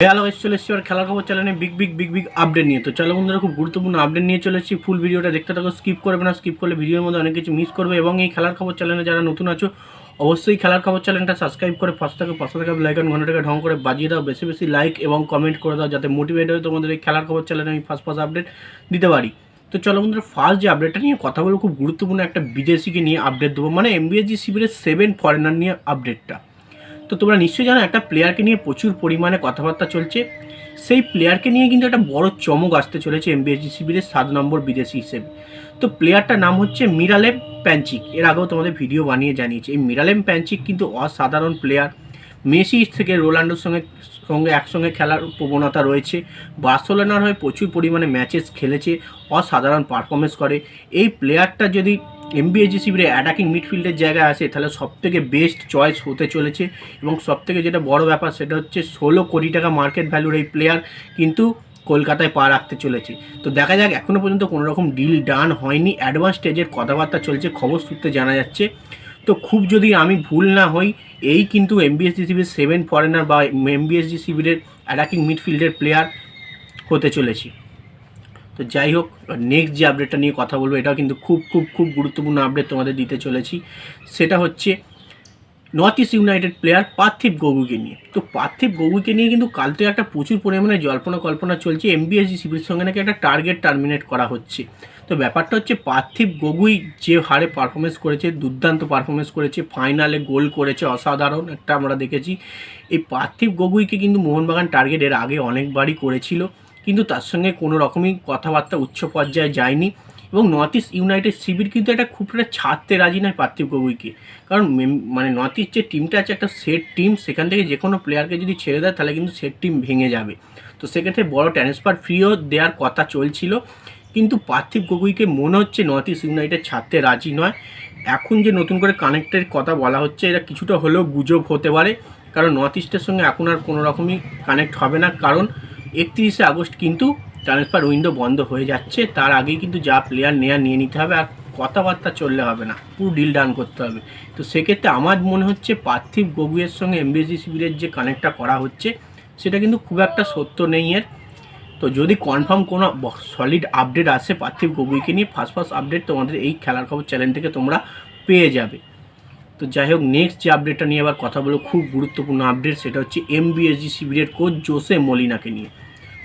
Hello, এসে চলে এসেছি আর খেলার খবর চ্যানেলে big big big big update নিয়ে। তো চলো বন্ধুরা, খুব গুরুত্বপূর্ণ আপডেট নিয়ে চলে এসেছি। ফুল ভিডিওটা দেখতে থাকো স্কিপ করবে না স্কিপ করলে ভিডিওর মধ্যে অনেক কিছু মিস করবে এবং এই খেলার খবর চ্যানেলে যারা নতুন আছো, অবশ্যই খেলার খবর চ্যানেলটা সাবস্ক্রাইব করে পাশে থাকা পাশে থাকা লাইকন ঘন্টাটাকে ঢং করে বাজিয়ে দাও, বেশি বেশি লাইক এবং কমেন্ট করে দাও, যাতে মোটিভেট হয় তোমাদের এই খেলার খবর চ্যানেলে আমি ফার্স্ট ফার্স্ট আপডেট দিতে পারি। তো চলো বন্ধুরা ফার্স্ট যে আপডেটটা নিয়ে কথা বলব, খুব গুরুত্বপূর্ণ একটা বিদেশিকে নিয়ে আপডেট দেবো। মানে এমবিএসজি শিবিরের সেভেন ফরেনার নিয়ে আপডেটটা তো তোমরা নিশ্চয়ই জানো একটা প্লেয়ারকে নিয়ে প্রচুর পরিমাণে কথাবার্তা চলছে। সেই প্লেয়ারকে নিয়ে কিন্তু একটা বড় চমক আসতে চলেছে এমবিএসজি শিবিরের সাত নম্বর বিদেশি হিসেবে। তো প্লেয়ারটার নাম হচ্ছে মিরালেম প্যাঞ্চিক এর আগেও তোমাদের ভিডিও বানিয়ে জানিয়েছি। এই মিরালেম প্যাঞ্চিক কিন্তু অসাধারণ প্লেয়ার মেসি থেকে রোনাল্ডোর সঙ্গে সঙ্গে একসঙ্গে খেলার প্রবণতা রয়েছে। বার্সেলোনার হয়ে প্রচুর পরিমাণে ম্যাচেস খেলেছে। অসাধারণ পারফরমেন্স করে। এই প্লেয়ারটা যদি এমবিএজি শিবিরে অ্যাটাকিং মিডফিল্ডের জায়গায় আসে তাহলে সবথেকে বেস্ট চয়েস হতে চলেছে এবং সবথেকে যেটা বড় ব্যাপার সেটা হচ্ছে ষোলো কোটি টাকা মার্কেট ভ্যালুর এই প্লেয়ার কিন্তু কলকাতায় পা রাখতে চলেছে। তো দেখা যাক এখনও পর্যন্ত কোনো রকম ডিল ডান হয়নি অ্যাডভান্স স্টেজের কথাবার্তা চলছে, খবর সূত্রে জানা যাচ্ছে। তো খুব যদি আমি ভুল না হই, এই কিন্তু এমবিএসজি শিবির সেভেন ফরেনার বা এমবিএসজি শিবিরের অ্যাটাকিং মিডফিল্ডের প্লেয়ার হতে চলেছে। তো যাই হোক নেক্সট যে আপডেটটা নিয়ে কথা বলব, এটাও কিন্তু খুব খুব খুব গুরুত্বপূর্ণ আপডেট তোমাদের দিতে চলেছি। সেটা হচ্ছে নর্থ ইস্ট ইউনাইটেড প্লেয়ার পার্থিব গগুকে নিয়ে। তো পার্থিব গগুকে নিয়ে কিন্তু কাল থেকে একটা প্রচুর পরিমাণে জল্পনা কল্পনা চলছে এমবিএসজি শিবির সঙ্গে নাকি একটা টার্গেট টার্মিনেট করা হচ্ছে। তো ব্যাপারটা হচ্ছে পার্থিব গগুই যে হারে পারফরমেন্স করেছে, দুর্দান্ত পারফরমেন্স করেছে ফাইনালে গোল করেছে, অসাধারণ একটা আমরা দেখেছি। এই পার্থিব গগুইকে কিন্তু মোহনবাগান টার্গেট এর আগে অনেকবারই করেছিল। কিন্তু তার সঙ্গে কোনো রকমই কথাবার্তা উচ্চ পর্যায়ে যায়নি এবং নর্থ ইস্ট ইউনাইটেড শিবির কিন্তু একটা খুব একটা ছাড়তে রাজি নয় পার্থিব গগৈকে কারণ মানে নর্থ ইস্ট যে টিমটা আছে, একটা সেট টিম সেখান থেকে যে কোনো প্লেয়ারকে যদি ছেড়ে দেয়, তাহলে কিন্তু সেট টিম ভেঙে যাবে। তো সেক্ষেত্রে বড় ট্রান্সফার ফ্রিও দেওয়ার কথা চলছিল, কিন্তু পার্থিব গগৈকে মনে হচ্ছে নর্থ ইস্ট ইউনাইটেড ছাড়তে রাজি নয়। এখন যে নতুন করে কানেক্টের কথা বলা হচ্ছে, এটা কিছুটা হলেও গুজব হতে পারে, কারণ নর্থ ইস্টের সঙ্গে এখন আর কোনো রকমই কানেক্ট হবে না। কারণ একত্রিশে আগস্ট কিন্তু ট্রান্সফার উইন্ডো বন্ধ হয়ে যাচ্ছে। তার আগেই কিন্তু যা প্লেয়ার নেওয়া নিয়ে নিতে হবে আর কথাবার্তা চললে হবে না, পুরো ডিল ডান করতে হবে। তো সেক্ষেত্রে আমার মনে হচ্ছে পার্থিব গগুয়ের সঙ্গে এমবিএসি শিবিরের যে কানেক্টটা করা হচ্ছে, সেটা কিন্তু খুব একটা সত্য নেই এর। তো যদি কনফার্ম কোনো সলিড আপডেট আসে পার্থিব গগুইকে নিয়ে ফার্স্ট ফার্স্ট আপডেট তোমাদের এই খেলার খবর চ্যানেল থেকে তোমরা পেয়ে যাবে। তো যাই হোক নেক্সট যে আপডেটটা নিয়ে আবার কথা বলো খুব গুরুত্বপূর্ণ আপডেট সেটা হচ্ছে এমবিএসজি শিবিরের কোচ জোসে মলিনাকে নিয়ে।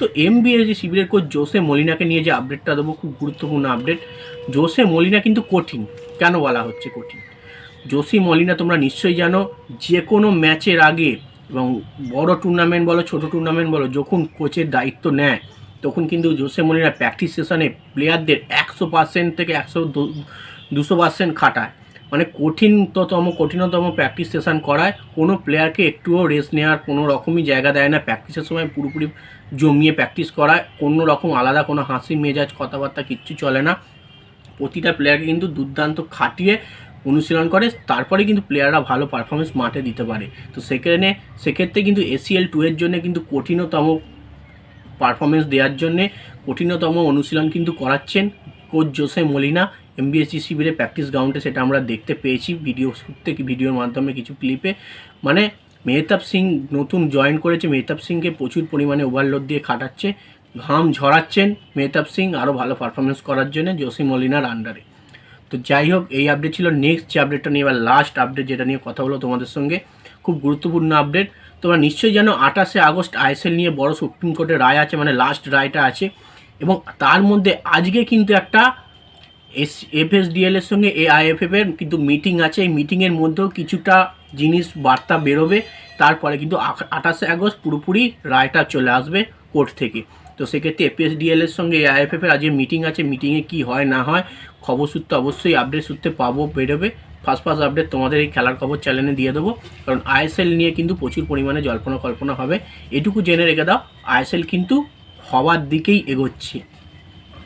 তো এমবিএসজি শিবিরের কোচ জোসে মলিনাকে নিয়ে যে আপডেটটা দেবো, খুব গুরুত্বপূর্ণ আপডেট জোসে মলিনা কিন্তু কঠিন। কেন বলা হচ্ছে কঠিন? জোসি মলিনা তোমরা নিশ্চয়ই জানো যে কোনো ম্যাচের আগে এবং বড় টুর্নামেন্ট বলো, ছোট টুর্নামেন্ট বলো, যখন কোচের দায়িত্ব নেয়, তখন কিন্তু জোসে মলিনা প্র্যাকটিস সেশনে প্লেয়ারদের একশো পার্সেন্ট থেকে একশো দুশো পার্সেন্ট খাটায়। মানে কঠিনতম কঠিনতম প্র্যাকটিস সেশন করায়। কোনো প্লেয়ারকে একটুও রেস্ট নেওয়ার কোনো রকমই জায়গা দেয় না। প্র্যাকটিসের সময় পুরোপুরি জমিয়ে প্র্যাকটিস করায়। কোনো রকম আলাদা কোনো হাসি, মেজাজ, কথাবার্তা কিচ্ছু চলে না। প্রতিটা প্লেয়ারকে কিন্তু দুর্দান্ত খাটিয়ে অনুশীলন করে। তারপরে কিন্তু প্লেয়াররা ভালো পারফরমেন্স মাঠে দিতে পারে। তো সেখানে, সেক্ষেত্রে কিন্তু এসিএল টু এর জন্য কিন্তু কঠিনতম পারফরমেন্স দেওয়ার জন্যে কঠিনতম অনুশীলন কিন্তু করাচ্ছেন কোচ জোসে মলিনা। এমবিএসসি শিবিরে প্র্যাকটিস গ্রাউন্ডে সেটা আমরা দেখতে পেয়েছি ভিডিও সূত্রে ভিডিওর মাধ্যমে কিছু ক্লিপে মানে মেহতাব সিং নতুন জয়েন করেছে, মেহতাব সিংকে প্রচুর পরিমাণে ওভারলোড দিয়ে খাটাচ্ছে, ঘাম ঝরাচ্ছেন মেহতাব সিং আরও ভালো পারফরমেন্স করার জন্য জোসি মলিনার আন্ডারে তো যাই হোক, এই আপডেট ছিল। নেক্সট যে আপডেটটা নিয়ে এবার লাস্ট আপডেট যেটা নিয়ে কথা হলো তোমাদের সঙ্গে, খুব গুরুত্বপূর্ণ আপডেট তোমরা নিশ্চয়ই জানো, আঠাশে আগস্ট আইএসএল নিয়ে বড় সুপ্রিম কোর্টের রায় আছে মানে লাস্ট রায়টা আছে। এবং তার মধ্যে আজকে কিন্তু একটা এস এফ এফএসডিএল এর সঙ্গে এআইএফএফ এর কিন্তু মিটিং আছে। এই মিটিংয়ের মধ্যেও কিছুটা জিনিস বার্তা বেরোবে। তারপরে কিন্তু আঠাশে আগস্ট পুরোপুরি রায়টা চলে আসবে কোর্ট থেকে। তো সেক্ষেত্রে এপিএসডিএল এর সঙ্গে এআইএফএফ এর আজকে মিটিং আছে। মিটিংয়ে কি হয়, না হয়, খবর সূত্রে অবশ্যই আপডেট সূত্রে পাবো, বেরোবে। ফার্স্ট ফার্স্ট আপডেট তোমাদের এই খেলার খবর চ্যানেলে দিয়ে দেবো। কারণ আইএসএল নিয়ে কিন্তু প্রচুর পরিমাণে জল্পনা কল্পনা হবে। এটুকু জেনে রেখে দাও, আইএসএল কিন্তু হওয়ার দিকেই এগোচ্ছে।